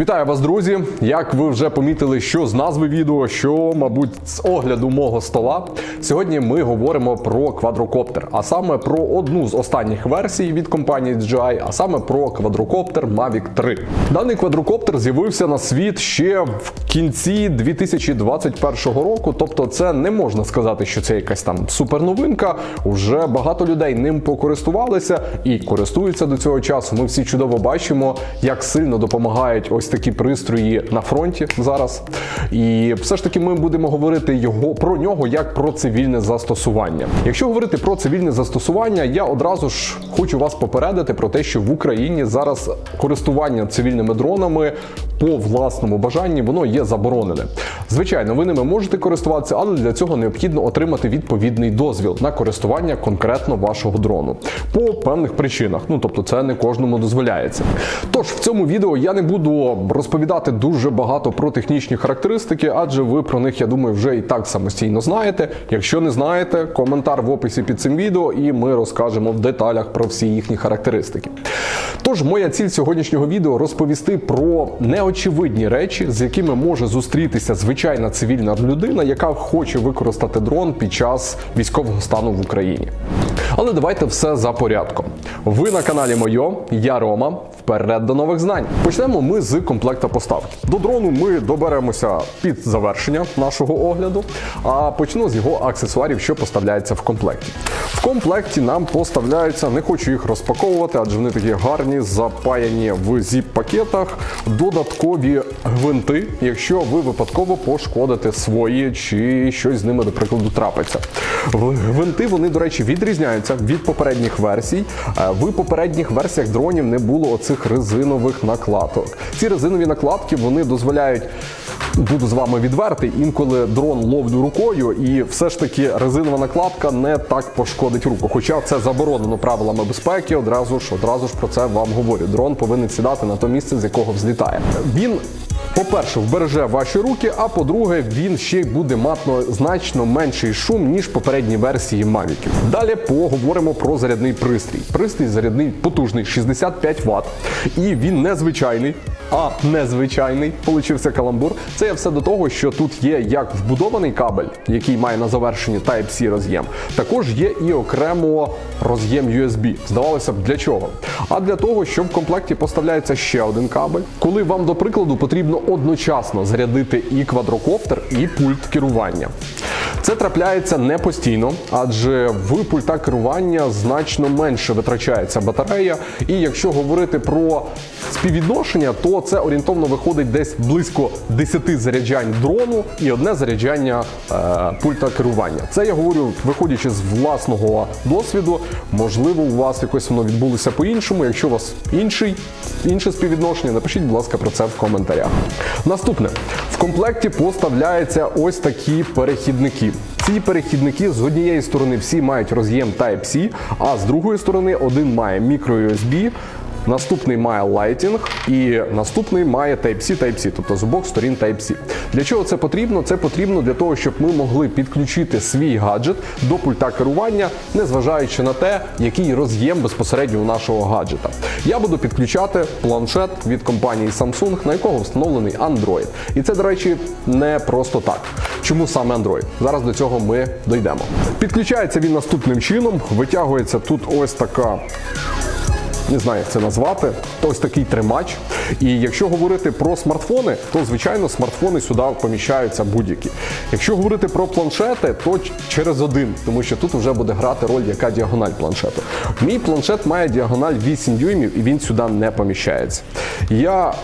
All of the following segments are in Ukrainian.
Вітаю вас, друзі! Як ви вже помітили, що з назви відео, що, мабуть, з огляду мого стола, сьогодні ми говоримо про квадрокоптер, а саме про одну з останніх версій від компанії DJI, а саме про квадрокоптер Mavic 3. Даний квадрокоптер з'явився на світ ще в кінці 2021 року. Тобто, це не можна сказати, що це якась там суперновинка. Уже багато людей ним покористувалися і користуються до цього часу. Ми всі чудово бачимо, як сильно допомагають ось такі пристрої на фронті зараз. І все ж таки ми будемо говорити його про нього як про цивільне застосування. Якщо говорити про цивільне застосування, я одразу ж хочу вас попередити про те, що в Україні зараз користування цивільними дронами по власному бажанні воно є заборонене. Звичайно, ви ними можете користуватися, але для цього необхідно отримати відповідний дозвіл на користування конкретно вашого дрону по певних причинах. Ну тобто, це не кожному дозволяється. Тож в цьому відео я не буду розповідати дуже багато про технічні характеристики, адже ви про них, я думаю, вже і так самостійно знаєте. Якщо не знаєте, коментар в описі під цим відео, і ми розкажемо в деталях про всі їхні характеристики. Тож, моя ціль сьогоднішнього відео розповісти про неочевидні речі, з якими може зустрітися звичайна цивільна людина, яка хоче використати дрон під час військового стану в Україні. Але давайте все за порядком. Ви на каналі Мойо, я Рома. Вперед до нових знань. Почнемо ми з комплекта поставки. До дрону ми доберемося під завершення нашого огляду, а почну з його аксесуарів, що поставляється в комплекті. В комплекті нам поставляються, не хочу їх розпаковувати, адже вони такі гарні, запаяні в зіп-пакетах, додаткові гвинти, якщо ви випадково пошкодите свої чи щось з ними, до прикладу, трапиться. Гвинти вони, до речі, відрізняються від попередніх версій. Е, В попередніх версіях дронів не було оцих резинових накладок. Ці резинові накладки вони дозволяють. Буду з вами відвертий, інколи дрон ловлю рукою, і все ж таки резинова накладка не так пошкодить руку. Хоча це заборонено правилами безпеки, одразу ж одразу ж про це вам говорю. Дрон повинен сідати на те місце, з якого взлітає. Він по-перше, вбереже ваші руки, а по-друге, він ще й буде матно значно менший шум, ніж попередні версії Mavic. Далі поговоримо про зарядний пристрій. Пристрій зарядний потужний 65 Вт, і він незвичайний. А незвичайний получився каламбур. Це є все до того, що тут є як вбудований кабель, який має на завершенні Type-C роз'єм. Також є і окремо роз'єм USB. Здавалося б, для чого? А для того, що в комплекті поставляється ще один кабель. Коли вам, до прикладу, потрібно одночасно зарядити і квадрокоптер, і пульт керування. Це трапляється не постійно, адже в пульта керування значно менше витрачається батарея. І якщо говорити про співвідношення, то це орієнтовно виходить десь близько 10 заряджань дрону і одне заряджання е, пульта керування. Це я говорю, виходячи з власного досвіду. Можливо, у вас якось воно відбулося по-іншому. Якщо у вас інший, інше співвідношення, напишіть, будь ласка, про це в коментарях. Наступне в комплекті поставляються ось такі перехідники. Ці перехідники з однієї сторони всі мають роз'єм Type-C, а з другої сторони один має microUSB, Наступний має Lighting і наступний має Type-C, Type-C, тобто з обох сторін Type-C. Для чого це потрібно? Це потрібно для того, щоб ми могли підключити свій гаджет до пульта керування, незважаючи на те, який роз'єм безпосередньо у нашого гаджета. Я буду підключати планшет від компанії Samsung, на якого встановлений Android. І це, до речі, не просто так. Чому саме Android? Зараз до цього ми дійдемо. Підключається він наступним чином, витягується тут ось така не знаю, як це назвати. Ось такий тримач. І якщо говорити про смартфони, то звичайно смартфони сюди поміщаються будь-які. Якщо говорити про планшети, то через один, тому що тут вже буде грати роль яка діагональ планшету. Мій планшет має діагональ 8 дюймів і він сюди не поміщається. Я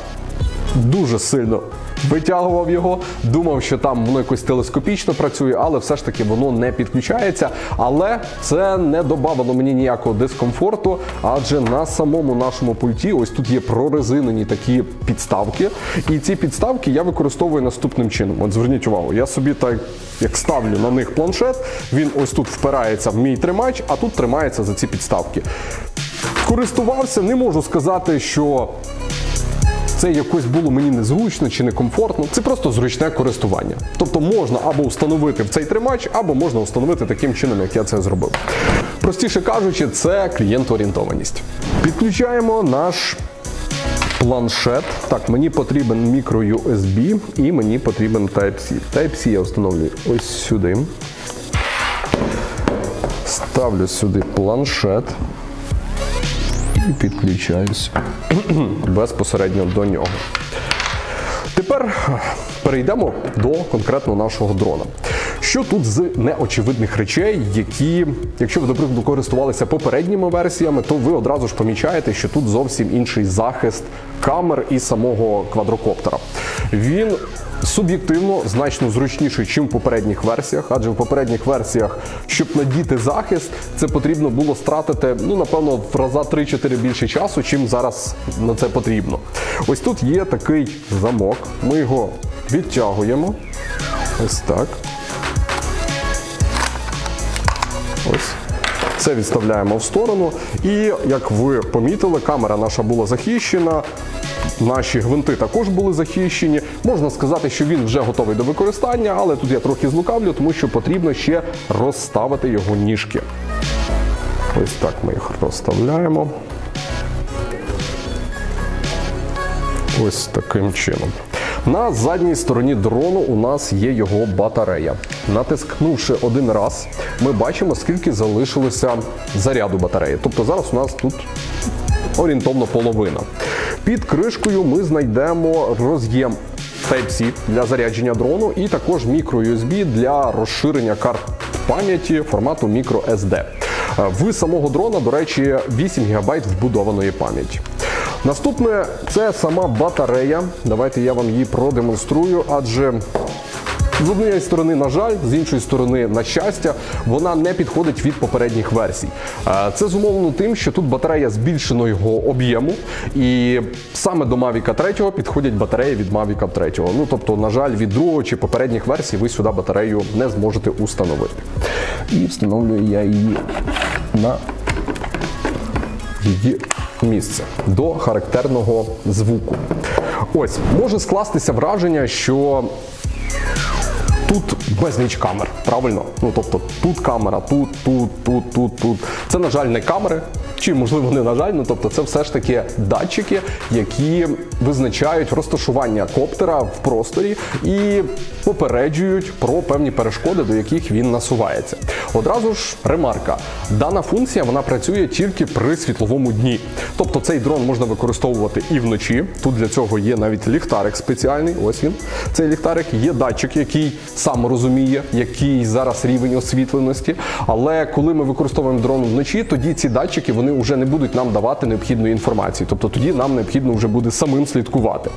дуже сильно витягував його, думав, що там воно якось телескопічно працює, але все ж таки воно не підключається. Але це не додавало мені ніякого дискомфорту, адже на самому нашому пульті ось тут є прорезинені такі підставки. І ці підставки я використовую наступним чином. От зверніть увагу, я собі так як ставлю на них планшет, він ось тут впирається в мій тримач, а тут тримається за ці підставки. Користувався, не можу сказати, що це якось було мені незручно чи некомфортно. Це просто зручне користування. Тобто можна або встановити в цей тримач, або можна встановити таким чином, як я це зробив. Простіше кажучи, це клієнтоорієнтованість. Підключаємо наш планшет. Так, мені потрібен мікро USB і мені потрібен Type-C. Type-C я встановлюю ось сюди. Ставлю сюди планшет і підключаюся безпосередньо до нього. Тепер перейдемо до конкретно нашого дрона. Що тут з неочевидних речей, які, якщо ви, наприклад, користувалися попередніми версіями, то ви одразу ж помічаєте, що тут зовсім інший захист камер і самого квадрокоптера. Він суб'єктивно значно зручніший, ніж в попередніх версіях, адже в попередніх версіях, щоб надіти захист, це потрібно було стратити, ну напевно, в раза 3-4 більше часу, чим зараз на це потрібно. Ось тут є такий замок. Ми його відтягуємо. Ось так. Це відставляємо в сторону. І як ви помітили, камера наша була захищена. Наші гвинти також були захищені. Можна сказати, що він вже готовий до використання, але тут я трохи злукавлю, тому що потрібно ще розставити його ніжки. Ось так ми їх розставляємо. Ось таким чином. На задній стороні дрону у нас є його батарея. Натискнувши один раз, ми бачимо, скільки залишилося заряду батареї. Тобто зараз у нас тут орієнтовно половина. Під кришкою ми знайдемо роз'єм Type-C для зарядження дрону і також мікро-USB для розширення карт пам'яті формату microSD. В самого дрона, до речі, 8 ГБ вбудованої пам'яті. Наступне це сама батарея. Давайте я вам її продемонструю, адже з однієї сторони, на жаль, з іншої сторони, на щастя, вона не підходить від попередніх версій. Це зумовлено тим, що тут батарея збільшеного об'єму, і саме до Mavic 3 підходять батареї від Mavic 3. Ну тобто, на жаль, від другого чи попередніх версій ви сюди батарею не зможете установити. І встановлюю я її на її місце до характерного звуку. Ось може скластися враження, що тут безліч камер, правильно? Ну тобто тут камера, тут, тут, тут, тут, тут. Це, на жаль, не камери. Чи можливо не на жаль, ну тобто це все ж таки датчики, які визначають розташування коптера в просторі і попереджують про певні перешкоди, до яких він насувається. Одразу ж ремарка: дана функція вона працює тільки при світловому дні. Тобто цей дрон можна використовувати і вночі. Тут для цього є навіть ліхтарик спеціальний. Ось він. Цей ліхтарик є датчик, який сам розуміє, який зараз рівень освітленості. Але коли ми використовуємо дрон вночі, тоді ці датчики вони вже не будуть нам давати необхідної інформації. Тобто тоді нам необхідно вже буде самим слідкувати.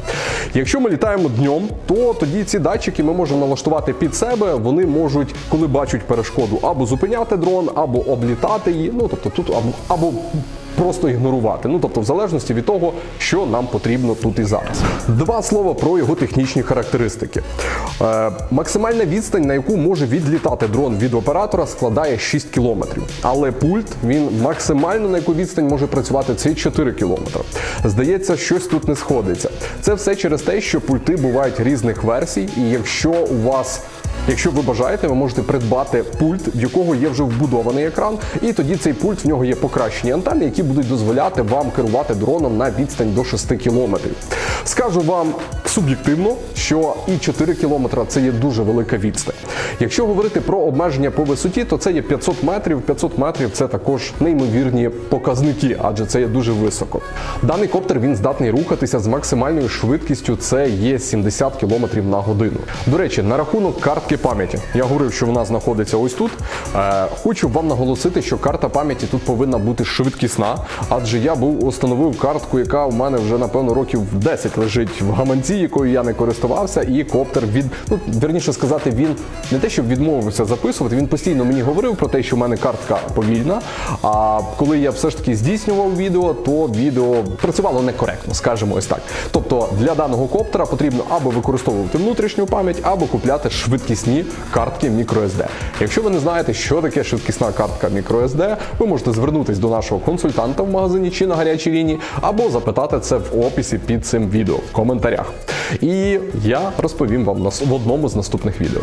Якщо ми літаємо днем, то тоді ці датчики ми можемо налаштувати під себе. Вони можуть, коли бачать перешкоду, або зупиняти дрон, або облітати її. Ну тобто тут або, або просто ігнорувати. Ну тобто, в залежності від того, що нам потрібно тут і зараз. Два слова про його технічні характеристики. Е, максимальна відстань, на яку може відлітати дрон від оператора, складає 6 км. Але пульт він максимально на яку відстань може працювати це 4 км. Здається, щось тут не сходиться. Це все через те, що пульти бувають різних версій, і якщо у вас Якщо ви бажаєте, ви можете придбати пульт, в якого є вже вбудований екран, і тоді цей пульт в нього є покращені антени, які будуть дозволяти вам керувати дроном на відстань до 6 кілометрів. Скажу вам суб'єктивно, що і 4 кілометри це є дуже велика відстань. Якщо говорити про обмеження по висоті, то це є 500 метрів. 500 метрів це також неймовірні показники, адже це є дуже високо. Даний коптер він здатний рухатися з максимальною швидкістю. Це є 70 км на годину. До речі, на рахунок картки пам'яті. Я говорив, що вона знаходиться ось тут. Е, хочу вам наголосити, що карта пам'яті тут повинна бути швидкісна, адже я був установив картку, яка у мене вже напевно років 10 лежить в гаманці, якою я не користувався, і коптер від ну вірніше сказати, він не те, щоб відмовився записувати. Він постійно мені говорив про те, що в мене картка повільна. А коли я все ж таки здійснював відео, то відео працювало некоректно, скажімо ось так. Тобто для даного коптера потрібно або використовувати внутрішню пам'ять, або купляти швидкісні картки microSD. Якщо ви не знаєте, що таке швидкісна картка microSD, ви можете звернутися до нашого консультанта в магазині чи на гарячій лінії, або запитати це в описі під цим відео в коментарях. І я розповім вам в одному з наступних відео.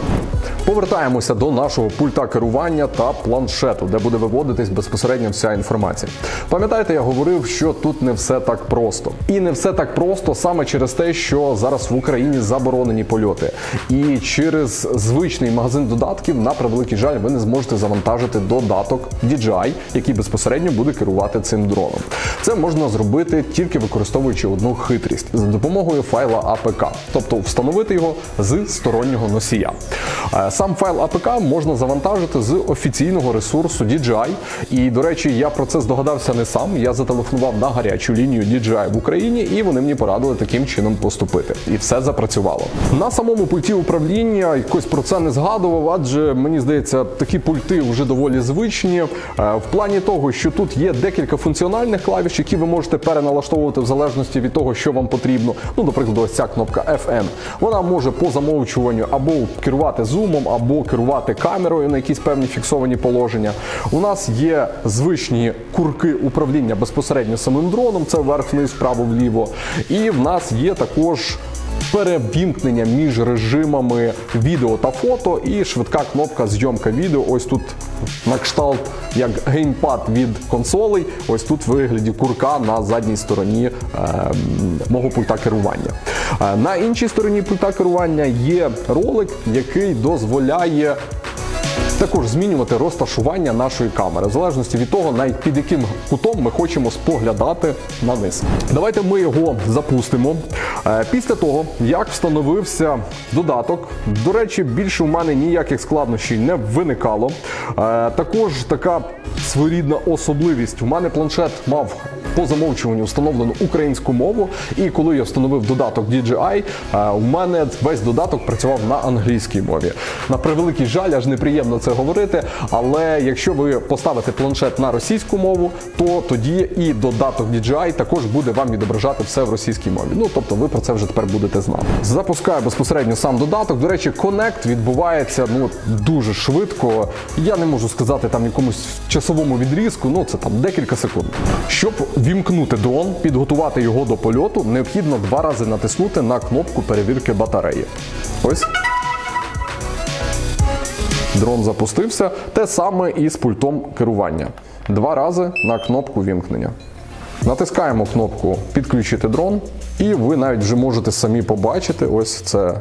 Повертаємося до нашого пульта керування та планшету, де буде виводитись безпосередньо вся інформація. Пам'ятаєте, я говорив, що тут не все так просто, і не все так просто саме через те, що зараз в Україні заборонені польоти, і через звичний магазин додатків, на превеликий жаль, ви не зможете завантажити додаток DJI, який безпосередньо буде керувати цим дроном. Це можна зробити тільки використовуючи одну хитрість за допомогою файла APK, тобто встановити його з стороннього носія. Сам файл APK можна завантажити з офіційного ресурсу DJI. І, до речі, я про це здогадався не сам. Я зателефонував на гарячу лінію DJI в Україні, і вони мені порадили таким чином поступити. І все запрацювало. На самому пульті управління якось про це не згадував, адже мені здається, такі пульти вже доволі звичні. Е, В плані того, що тут є декілька функціональних клавіш, які ви можете переналаштовувати в залежності від того, що вам потрібно. Ну, до прикладу, ось ця кнопка FN. Вона може по замовчуванню або керувати зумом, або керувати камерою на якісь певні фіксовані положення. У нас є звичні курки управління безпосередньо самим дроном, це вверх, вниз, вправо, вліво. І в нас є також перевімкнення між режимами відео та фото, і швидка кнопка зйомка відео. Ось тут на кшталт як геймпад від консолей. Ось тут в вигляді курка на задній стороні е, мого пульта керування. Е, на іншій стороні пульта керування є ролик, який дозволяє також змінювати розташування нашої камери, в залежності від того, навіть під яким кутом ми хочемо споглядати на низ. Давайте ми його запустимо. Е, Після того, як встановився додаток, до речі, більше у мене ніяких складнощів не виникало. Е, Також така своєрідна особливість. У мене планшет мав по замовчуванню встановлену українську мову, і коли я встановив додаток DJI, е, у мене весь додаток працював на англійській мові. На превеликий жаль, аж неприємно це говорити. Але якщо ви поставите планшет на російську мову, то тоді і додаток DJI також буде вам відображати все в російській мові. Ну тобто ви про це вже тепер будете знати. Запускаю безпосередньо сам додаток. До речі, Connect відбувається ну дуже швидко. Я не можу сказати там якомусь часовому відрізку. Ну це там декілька секунд. Щоб вімкнути дрон, підготувати його до польоту, необхідно два рази натиснути на кнопку перевірки батареї. Ось. Дрон запустився. Те саме і з пультом керування. Два рази на кнопку вімкнення. Натискаємо кнопку Підключити дрон, і ви навіть вже можете самі побачити ось це.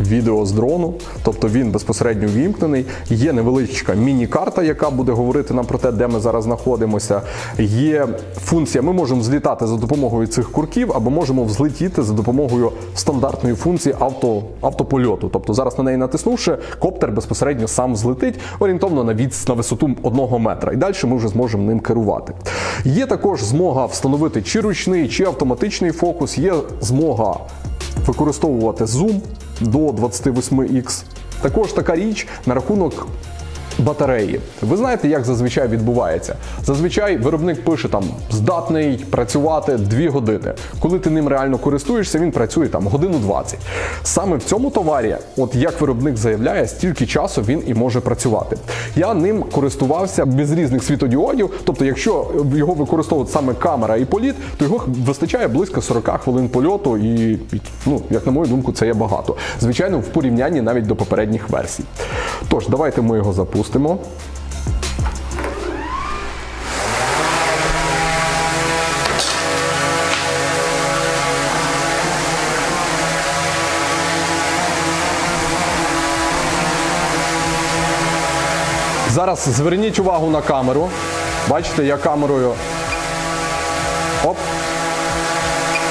Відео з дрону, тобто він безпосередньо вімкнений. Є невеличка міні-карта, яка буде говорити нам про те, де ми зараз знаходимося. Є функція, ми можемо злітати за допомогою цих курків, або можемо взлетіти за допомогою стандартної функції авто, автопольоту. Тобто зараз на неї натиснувши, коптер безпосередньо сам злетить орієнтовно на від на висоту одного метра. І далі ми вже зможемо ним керувати. Є також змога встановити чи ручний, чи автоматичний фокус. Є змога використовувати зум до 28X. Також така річ на рахунок батареї. Ви знаєте, як зазвичай відбувається? Зазвичай виробник пише там здатний працювати 2 години. Коли ти ним реально користуєшся, він працює там годину 20. Саме в цьому товарі, от як виробник заявляє, стільки часу він і може працювати. Я ним користувався без різних світодіодів. Тобто, якщо його використовувати саме камера і політ, то його вистачає близько 40 хвилин польоту, і ну, як на мою думку, це є багато. Звичайно, в порівнянні навіть до попередніх версій. Тож, давайте ми його запустимо. Зараз зверніть увагу на камеру. Бачите, я камерою. Оп.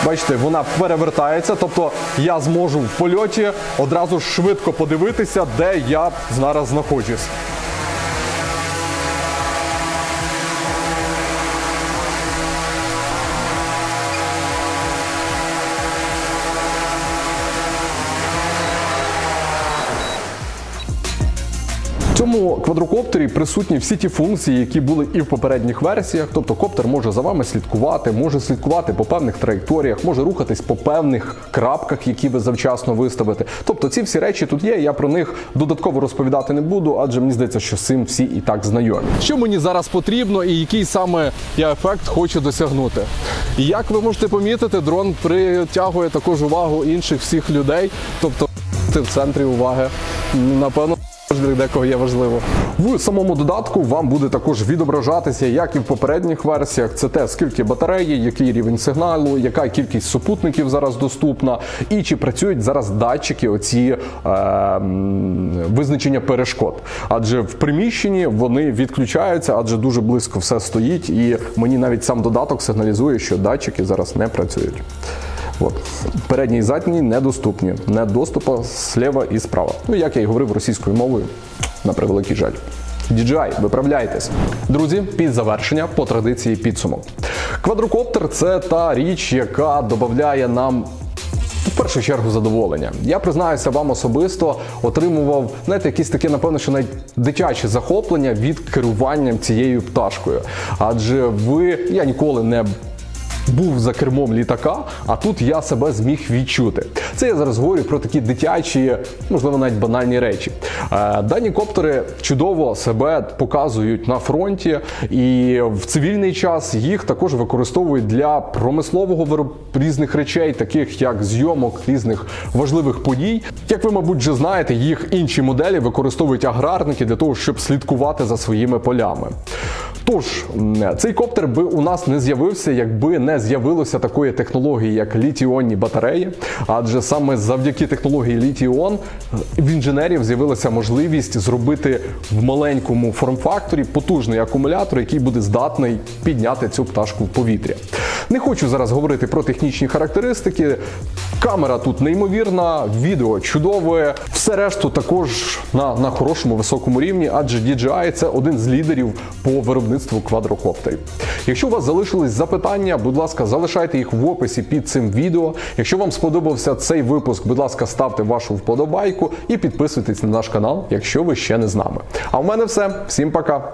Бачите, вона перевертається, тобто я зможу в польоті одразу швидко подивитися, де я зараз знаходжусь. Цьому квадрокоптері присутні всі ті функції, які були і в попередніх версіях. Тобто коптер може за вами слідкувати, може слідкувати по певних траєкторіях, може рухатись по певних крапках, які ви завчасно виставите. Тобто ці всі речі тут є. Я про них додатково розповідати не буду, адже мені здається, що з цим всі і так знайомі. Що мені зараз потрібно і який саме я ефект хочу досягнути? І як ви можете помітити, дрон притягує також увагу інших всіх людей. Тобто ти в центрі уваги, напевно. Для декого є важливо. В самому додатку вам буде також відображатися, як і в попередніх версіях. Це те, скільки батареї, який рівень сигналу, яка кількість супутників зараз доступна, і чи працюють зараз датчики, оці е, визначення перешкод. Адже в приміщенні вони відключаються, адже дуже близько все стоїть, і мені навіть сам додаток сигналізує, що датчики зараз не працюють. От. Передні і задні недоступні, не доступу зліва і справа. Ну, як я і говорив російською мовою, на превеликий жаль. DJI, виправляйтесь. Друзі, під завершення по традиції підсумок. Квадрокоптер це та річ, яка додає нам в першу чергу задоволення. Я признаюся вам особисто отримував знаєте, якісь таке, напевно, що навіть дитяче захоплення від керування цією пташкою. Адже ви я ніколи не був за кермом літака, а тут я себе зміг відчути. Це я зараз говорю про такі дитячі, можливо, навіть банальні речі. Е, Дані коптери чудово себе показують на фронті, і в цивільний час їх також використовують для промислового вироб різних речей, таких як зйомок різних важливих подій. Як ви, мабуть, вже знаєте, їх інші моделі використовують аграрники для того, щоб слідкувати за своїми полями. Тож цей коптер би у нас не з'явився, якби не з'явилося такої технології, як літіонні батареї. Адже саме завдяки технології літіон в інженерів з'явилася можливість зробити в маленькому форм-факторі потужний акумулятор, який буде здатний підняти цю пташку в повітря. Не хочу зараз говорити про технічні характеристики. Камера тут неймовірна, відео чудове, все решту також на, на хорошому високому рівні, адже DJI це один з лідерів по виробництву квадрокоптерів. Якщо у вас залишились запитання, будь ласка, залишайте їх в описі під цим відео. Якщо вам сподобався цей випуск, будь ласка, ставте вашу вподобайку і підписуйтесь на наш канал, якщо ви ще не з нами. А в мене все. Всім пока!